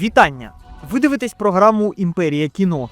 Вітання! Ви дивитесь програму Імперія кіно.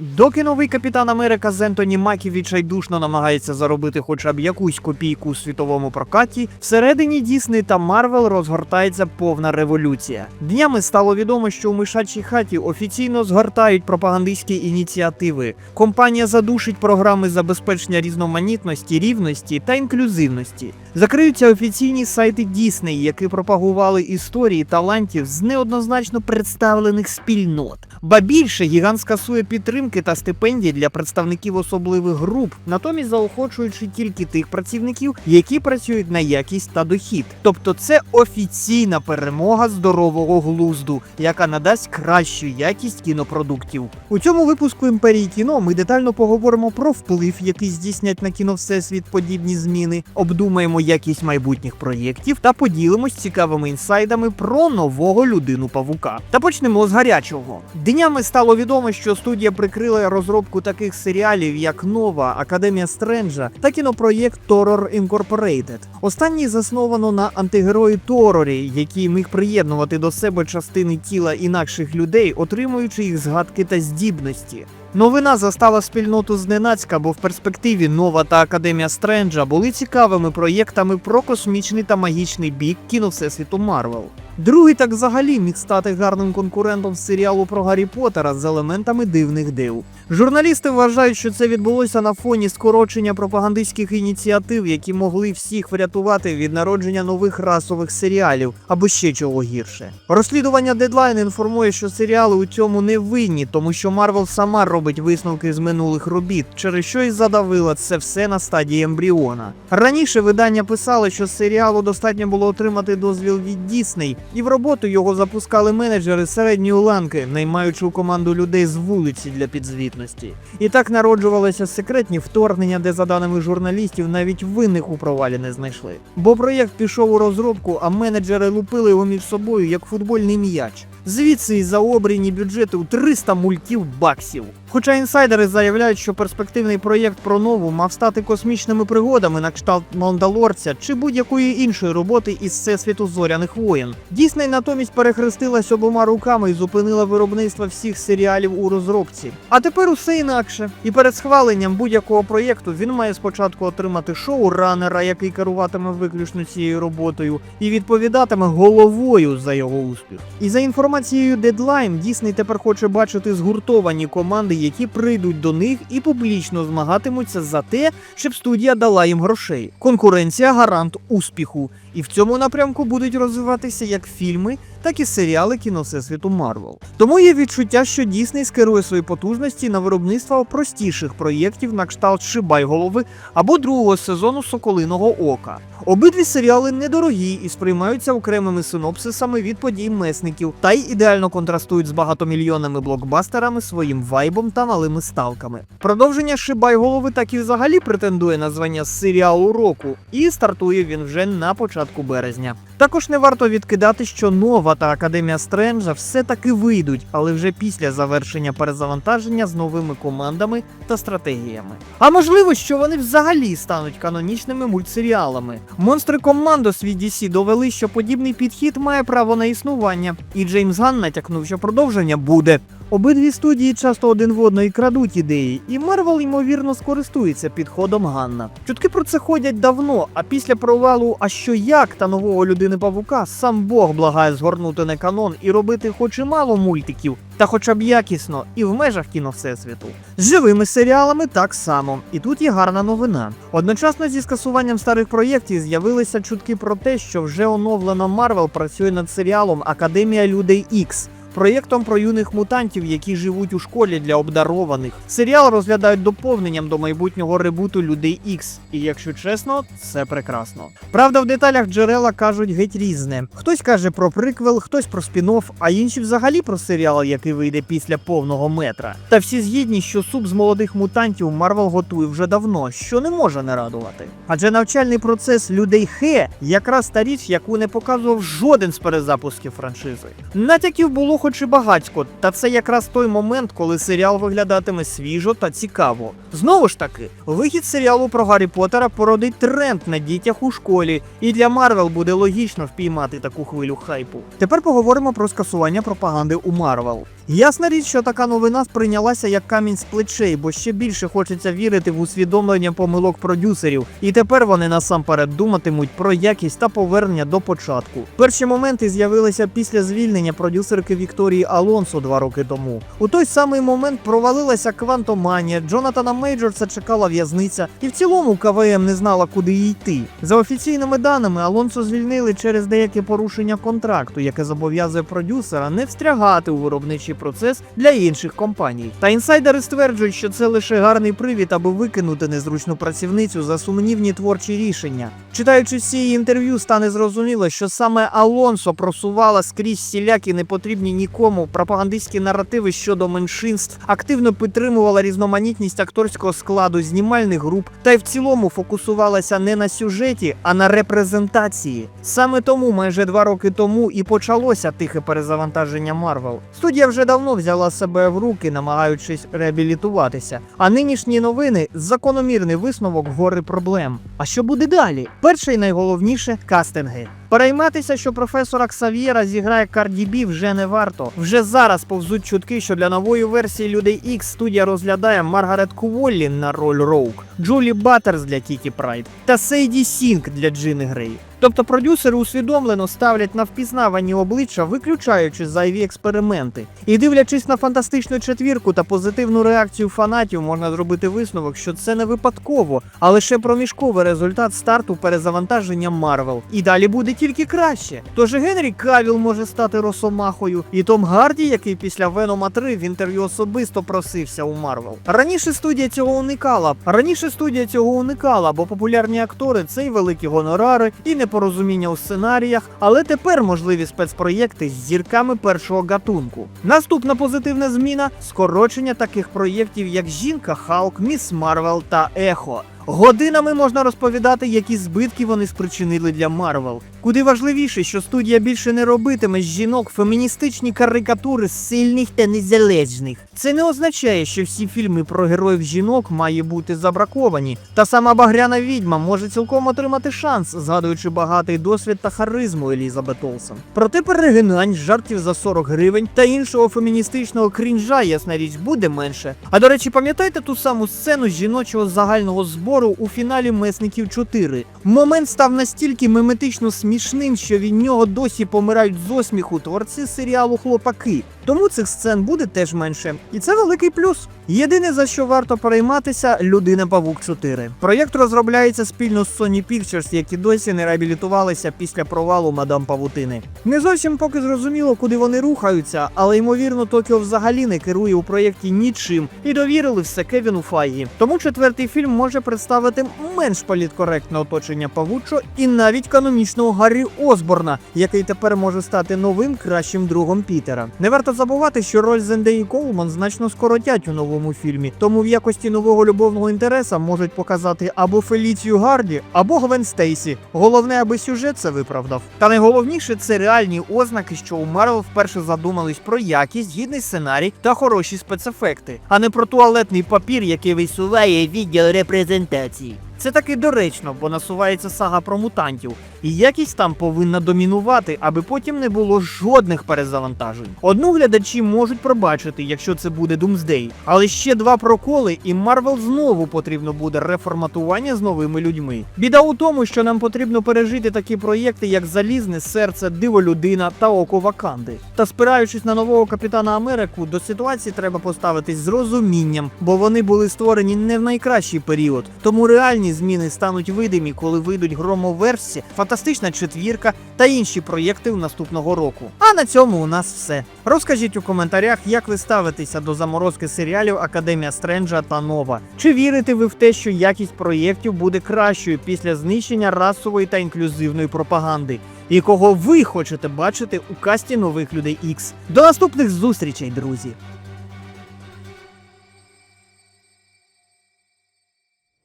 Доки новий капітан Америка з Ентоні Макі відчайдушно намагається заробити хоча б якусь копійку у світовому прокаті, всередині Дісней та Марвел розгортається повна революція. Днями стало відомо, що у мишачій хаті офіційно згортають пропагандистські ініціативи. Компанія задушить програми забезпечення різноманітності, рівності та інклюзивності. Закриються офіційні сайти Дісней, які пропагували історії талантів з неоднозначно представлених спільнот. Ба більше гігант скасує підтримки та стипендії для представників особливих груп, натомість заохочуючи тільки тих працівників, які працюють на якість та дохід. Тобто це офіційна перемога здорового глузду, яка надасть кращу якість кінопродуктів. У цьому випуску імперії кіно ми детально поговоримо про вплив, який здійснять на кіно всесвіт подібні зміни, обдумаємо якість майбутніх проєктів та поділимось цікавими інсайдами про нового людину павука. Та почнемо з гарячого. Днями стало відомо, що студія прикрила розробку таких серіалів, як Нова, Академія Стренджа та кінопроєкт Торор Incorporated. Останній засновано на антигерої Торорі, який міг приєднувати до себе частини тіла інакших людей, отримуючи їх згадки та здібності. Новина застала спільноту зненацька, бо в перспективі Нова та Академія Стренджа були цікавими проєктами про космічний та магічний бік кіно Всесвіту Марвел. Другий так взагалі міг стати гарним конкурентом серіалу про Гаррі Поттера з елементами дивних див. Журналісти вважають, що це відбулося на фоні скорочення пропагандистських ініціатив, які могли всіх врятувати від народження нових расових серіалів або ще чого гірше. Розслідування Deadline інформує, що серіали у цьому не винні, тому що Марвел сама робить висновки з минулих робіт, через що і задавила це все на стадії ембріона. Раніше видання писали, що серіалу достатньо було отримати дозвіл від Дісней, і в роботу його запускали менеджери середньої ланки, наймаючи у команду людей з вулиці для підзвітності. І так народжувалися секретні вторгнення, де, за даними журналістів, навіть винних у провалі не знайшли. Бо проєкт пішов у розробку, а менеджери лупили його між собою як футбольний м'яч. Звідси і заобріні бюджети у 300 мультів баксів. Хоча інсайдери заявляють, що перспективний проєкт про нову мав стати космічними пригодами на кшталт Мандалорця чи будь-якої іншої роботи із всесвіту зоряних воєн. Дісней натомість перехрестилась обома руками і зупинила виробництво всіх серіалів у розробці. А тепер усе інакше. І перед схваленням будь-якого проєкту він має спочатку отримати шоуранера, який керуватиме виключно цією роботою, і відповідатиме головою за його успіх. І за інформацією Deadline, Дісней тепер хоче бачити згуртовані команди, які прийдуть до них і публічно змагатимуться за те, щоб студія дала їм грошей. Конкуренція гарант успіху. І в цьому напрямку будуть розвиватися як фільми, так і серіали кіно Всесвіту Марвел. Тому є відчуття, що Дісней скерує свої потужності на виробництво простіших проєктів на кшталт Шибайголови або другого сезону Соколиного Ока. Обидві серіали недорогі і сприймаються окремими синопсисами від подій месників, та й ідеально контрастують з багатомільйонними блокбастерами своїм вайбом та малими ставками. Продовження Шибайголови так і взагалі претендує на звання серіалу року, і стартує він вже на початку березня. Також не варто відкидати, що нова та Академія Стренджа все-таки вийдуть, але вже після завершення перезавантаження з новими командами та стратегіями. А можливо, що вони взагалі стануть канонічними мультсеріалами. Монстри Командос від DC довели, що подібний підхід має право на існування, і Джеймс Ган натякнув, що продовження буде. Обидві студії часто один в одної крадуть ідеї, і Марвел, ймовірно, скористується підходом Ганна. Чутки про це ходять давно, а після провалу А що як та нового людини павука сам Бог благає згорнути не канон і робити хоч і мало мультиків, та хоча б якісно, і в межах кіно Всесвіту. З живими серіалами так само. І тут є гарна новина. Одночасно зі скасуванням старих проєктів з'явилися чутки про те, що вже оновлена Марвел працює над серіалом Академія людей Ікс. Проєктом про юних мутантів, які живуть у школі для обдарованих. Серіал розглядають доповненням до майбутнього ребуту людей Ікс. І якщо чесно, це прекрасно. Правда, в деталях джерела кажуть геть різне. Хтось каже про приквел, хтось про спін-офф, а інші взагалі про серіал, який вийде після повного метра. Та всі згідні, що суп з молодих мутантів Марвел готує вже давно, що не може не радувати. Адже навчальний процес людей Хе якраз та річ, яку не показував жоден з перезапусків франшизи. Натяків було хоч хоч і багатько, та це якраз той момент, коли серіал виглядатиме свіжо та цікаво. Знову ж таки, вихід серіалу про Гаррі Поттера породить тренд на дітях у школі, і для Марвел буде логічно впіймати таку хвилю хайпу. Тепер поговоримо про скасування пропаганди у Марвел. Ясна річ, що така новина сприйнялася як камінь з плечей, бо ще більше хочеться вірити в усвідомлення помилок продюсерів, і тепер вони насамперед думатимуть про якість та повернення до початку. Перші моменти з'явилися після звільнення продюсерки Вікторії Алонсо два роки тому. У той самий момент провалилася квантоманія, Джонатана Мейджорса чекала в'язниця, і в цілому КВМ не знала, куди їй йти. За офіційними даними, Алонсо звільнили через деяке порушення контракту, яке зобов'язує продюсера не встрягати у виробничий процес для інших компаній. Та інсайдери стверджують, що це лише гарний привід, аби викинути незручну працівницю за сумнівні творчі рішення. Читаючи цієї інтерв'ю, стане зрозуміло, що саме Алонсо просувала скрізь всілякі непотрібні нікому пропагандистські наративи щодо меншинств, активно підтримувала різноманітність акторського складу знімальних груп, та й в цілому фокусувалася не на сюжеті, а на репрезентації. Саме тому майже два роки тому і почалося тихе перезавантаження Марвел. Студія вже давно взяла себе в руки, намагаючись реабілітуватися. А нинішні новини закономірний висновок гори проблем. А що буде далі? Перше і найголовніше кастинги. Перейматися, що професора Ксав'єра зіграє Карді Бі вже не варто. Вже зараз повзуть чутки, що для нової версії Людей Ікс студія розглядає Маргарет Куволлі на роль Роук, Джулі Баттерс для Кіті Прайд та Сейді Сінк для Джини Грей. Тобто продюсери усвідомлено ставлять на впізнавані обличчя, виключаючи зайві експерименти. І дивлячись на фантастичну четвірку та позитивну реакцію фанатів, можна зробити висновок, що це не випадково, а лише проміжковий результат старту перезавантаження Марвел. І далі буде тільки краще. Тож Генрі Кавіл може стати Росомахою, і Том Гарді, який після Венома 3 в інтерв'ю особисто просився у Марвел. Раніше студія цього уникала. Раніше студія цього уникала, бо популярні актори це й великі гонорари, і непорозуміння у сценаріях, але тепер можливі спецпроєкти з зірками першого гатунку. Наступна позитивна зміна скорочення таких проєктів, як Жінка, Халк, Міс Марвел та Ехо. Годинами можна розповідати, які збитки вони спричинили для Марвел. Куди важливіше, що студія більше не робитиме з жінок феміністичні карикатури сильних та незалежних. Це не означає, що всі фільми про героїв жінок має бути забраковані. Та сама багряна відьма може цілком отримати шанс, згадуючи багатий досвід та харизму Елізабет Олсен. Проте перегинань, жартів за 40 гривень та іншого феміністичного крінжа, ясна річ, буде менше. А до речі, пам'ятаєте ту саму сцену жіночого загального збору у фіналі Месників 4? Момент став настільки меметично смішним, що від нього досі помирають з осміху творці серіалу Хлопаки. Тому цих сцен буде теж менше. І це великий плюс. Єдине за що варто перейматися Людина Павук 4. Проєкт розробляється спільно з Sony Pictures, які досі не реабілітувалися після провалу Мадам Павутини. Не зовсім поки зрозуміло, куди вони рухаються, але ймовірно, Токіо взагалі не керує у проєкті нічим і довірили все Кевіну Файгі. Тому четвертий фільм може представити менш політкоректне оточення Павучо і навіть канонічного Гаррі Осборна, який тепер може стати новим кращим другом Пітера. Не варто забувати, що роль Зендеї Коулман значно скоротять у новому фільмі, тому в якості нового любовного інтереса можуть показати або Феліцію Гарді, або Гвен Стейсі. Головне, аби сюжет це виправдав. Та найголовніше це реальні ознаки, що у Марвел вперше задумались про якість, гідний сценарій та хороші спецефекти, а не про туалетний папір, який висуває відділ репрезентації. Це таки доречно, бо насувається сага про мутантів, і якість там повинна домінувати, аби потім не було жодних перезавантажень. Одну глядачі можуть пробачити, якщо це буде Думсдей, але ще два проколи, і Марвел знову потрібно буде реформатування з новими людьми. Біда у тому, що нам потрібно пережити такі проєкти, як Залізне серце, Диво людина та Око Ваканди. Та спираючись на нового капітана Америку, до ситуації треба поставитись з розумінням, бо вони були створені не в найкращий період. Тому реальні зміни стануть видимі, коли вийдуть громоверсі, фантастична четвірка та інші проєкти у наступного року. А на цьому у нас все. Розкажіть у коментарях, як ви ставитеся до заморозки серіалів Академія Стренджа та Нова. Чи вірите ви в те, що якість проєктів буде кращою після знищення расової та інклюзивної пропаганди? І кого ви хочете бачити у касті нових людей X? До наступних зустрічей, друзі!